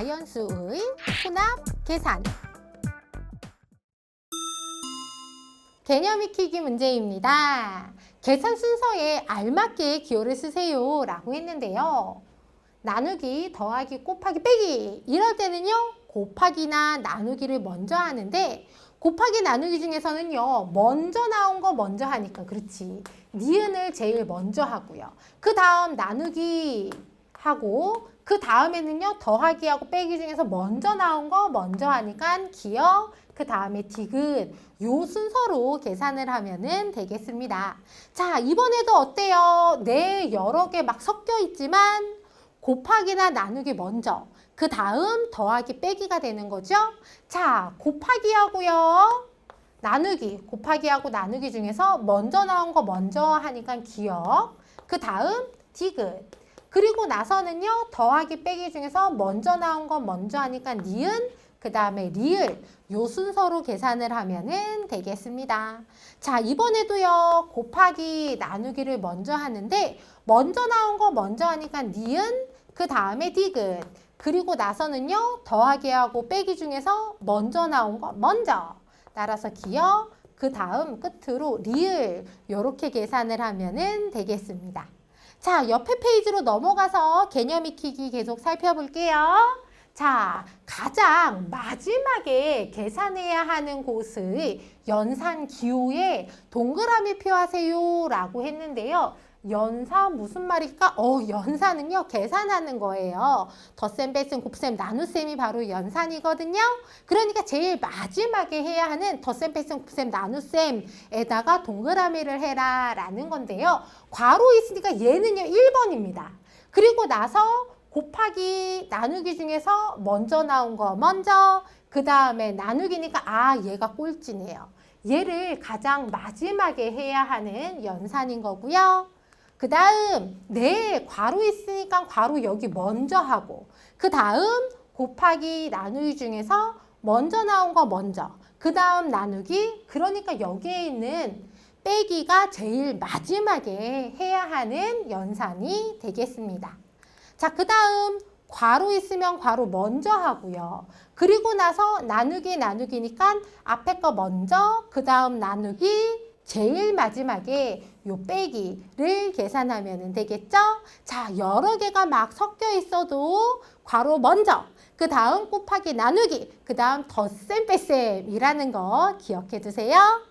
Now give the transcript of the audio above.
자연수의 혼합 계산. 개념 익히기 문제입니다. 계산 순서에 알맞게 기호를 쓰세요 라고 했는데요. 나누기, 더하기, 곱하기, 빼기 이럴 때는요. 곱하기나 나누기를 먼저 하는데 곱하기 나누기 중에서는요. 먼저 나온 거 먼저 하니까 그렇지. 니은을 제일 먼저 하고요. 그 다음 나누기 하고 그 다음에는요. 더하기하고 빼기 중에서 먼저 나온 거 먼저 하니까 기억 그 다음에 디귿 요 순서로 계산을 하면은 되겠습니다. 자 이번에도 어때요? 네 여러 개 막 섞여 있지만 곱하기나 나누기 먼저 그 다음 더하기 빼기가 되는 거죠. 자 곱하기 하고요. 나누기 곱하기하고 나누기 중에서 먼저 나온 거 먼저 하니까 기억 그 다음 디귿 그리고 나서는요 더하기 빼기 중에서 먼저 나온 거 먼저 하니까 니은 그 다음에 리을 요 순서로 계산을 하면은 되겠습니다. 자 이번에도요 곱하기 나누기를 먼저 하는데 먼저 나온 거 먼저 하니까 니은 그 다음에 디귿 그리고 나서는요 더하기 하고 빼기 중에서 먼저 나온 거 먼저 따라서 기억 그 다음 끝으로 리을 요렇게 계산을 하면은 되겠습니다. 자 옆에 페이지로 넘어가서 개념 익히기 계속 살펴볼게요. 자, 가장 마지막에 계산해야 하는 곳의 연산 기호에 동그라미 표하세요 라고 했는데요. 연산 무슨 말일까? 어, 연산은요, 계산하는 거예요. 덧셈, 뺄셈, 곱셈, 나눗셈이 바로 연산이거든요. 그러니까 제일 마지막에 해야 하는 덧셈, 뺄셈, 곱셈, 나눗셈에다가 동그라미를 해라 라는 건데요. 괄호 있으니까 얘는요, 1번입니다. 그리고 나서 곱하기 나누기 중에서 먼저 나온 거 먼저 그 다음에 나누기니까 아 얘가 꼴찌네요. 얘를 가장 마지막에 해야 하는 연산인 거고요. 그 다음 네 괄호 있으니까 괄호 여기 먼저 하고 그 다음 곱하기 나누기 중에서 먼저 나온 거 먼저 그 다음 나누기 그러니까 여기에 있는 빼기가 제일 마지막에 해야 하는 연산이 되겠습니다. 자, 그 다음 괄호 있으면 괄호 먼저 하고요. 그리고 나서 나누기 나누기니까 앞에 거 먼저, 그 다음 나누기, 제일 마지막에 요 빼기를 계산하면 되겠죠? 자, 여러 개가 막 섞여 있어도 괄호 먼저, 그 다음 곱하기 나누기, 그 다음 덧셈 뺄셈이라는 거 기억해 두세요.